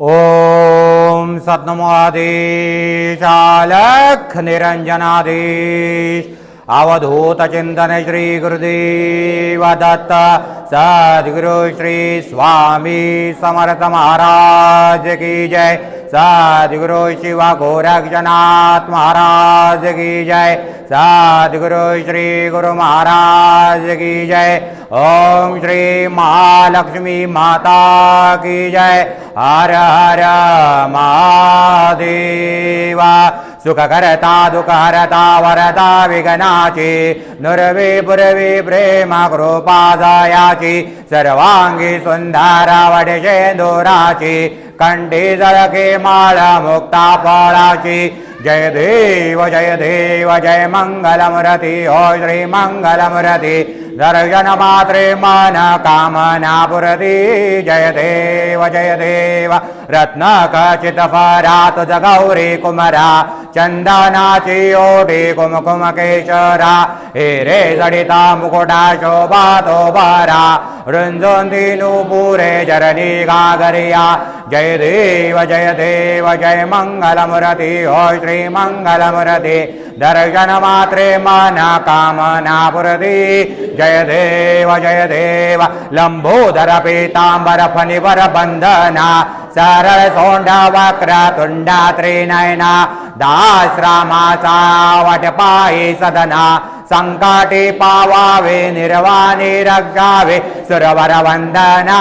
ॐ सद्नमादेशालख निरञ्जनादेश अवधूतचिन्तन श्री गुरुदेव दत्त सद्गुरु श्री स्वामी समर्थ महाराज की जय सद्गुरु शिव गोरक्षनाथ महाराज की जय। सद्गुरु श्री गुरु महाराज की जय। ओम श्री महालक्ष्मी माता की जय। हर हर महादेवा। सुख करता दुःख हरता वरता विघ्नाची नुरवी पुरवी प्रेम कृपा जायाची सर्वांगी सुंदर वडशेंदुराची कंठी जळके माळ मुक्ता फळाची जय देव जय देव जय मंगलमुरती हो श्री मंगलमुरती. दर्श जन कामना पुरति जय देव जय देव। रत्नकचितफरातु जगौरी कुमारा चन्दनाचि ओटी कुमकुमकेश्वरा हे रे सडिता मुकुटा शोभातो बरा वृन्दो दिनुपूरे जरी गागरिया। जय देव जय देव जय मङ्गलमुरति ओ श्रीमङ्गलमुरति दर्शनमात्रे दर्शन मात्रे मान जय देव जय देव लंबोदर पीतांबर फणिवर बंधना सरळ सोंडा वक्र तुंडा त्रिनयना दाश्रामाचा वटपायी सदना संकाटे पावावे निर्वाणे रक्षावे सुरवर वंदना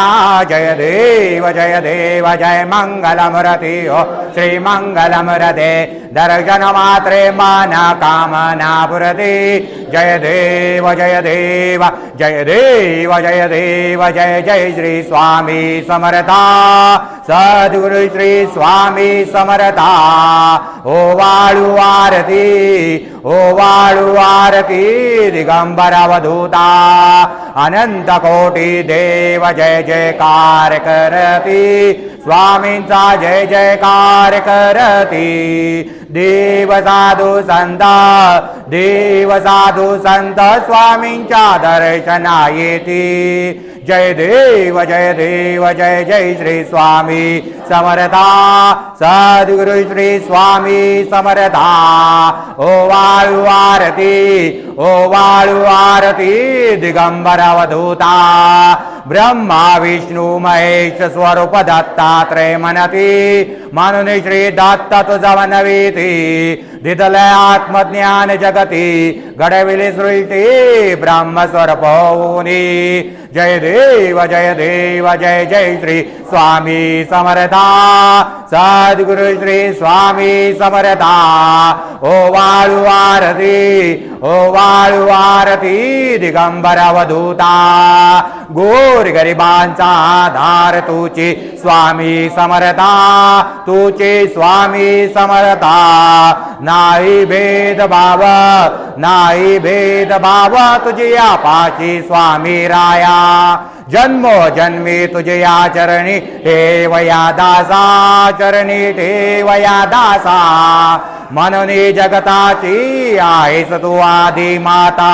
जय देव जय देव जय मंगलमूर्ती हो श्री मंगलमूर्ते दर्शन मात्रे मन कामना पुरती। जय देव जय देव जय देव जय देव जय जय श्री स्वामी समर्था सद्गुरु श्री स्वामी समर्था ओ वाळू आरती ओ वाळू आरती अनंत कोटी देव जय जयकार करती स्वामींचा जय जयकार करती देव साधू संत देव साधू संत स्वामींच्या दर्शना येती जय देव जय देव जय जय श्री स्वामी समर्था. सद्गुरु श्री स्वामी समर्था. ओ वा वायु ओ वायु दिगम्बरवधूता ब्रह्मा विष्णु महेश स्वरूप दत्तात्रय मनति मनुनि श्री दत्त तु जव नवीती दिदल आत्मज्ञान जगती घडविली सृष्टी ब्रह्मस्वरूप होऊनी जय देव जय देव जय जय श्री स्वामी समर्था। सद्गुरु श्री स्वामी समर्था। ओ वाळू आरती ओ वाळू आरती दिगंबर अवधूता। गोर गरिबांचा आधार तुची स्वामी समर्था तुची स्वामी समर्था। नाही भेद भाव नाही भेद भाव तुझी स्वामी राया. जन्मो जन्मी तुझ्या चरणी ठेवया दासा चरणी ठेवया दासा. मननी जगताची आहेस तू आधी माता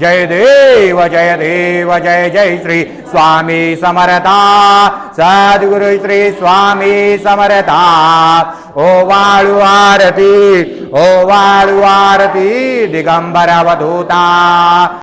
जय देव जय देव जय जय श्री स्वामी समरता। सद्गुरु श्री स्वामी समरता। ओ वाळू आरती ओ वाळू आरती दिगंबर अवधूता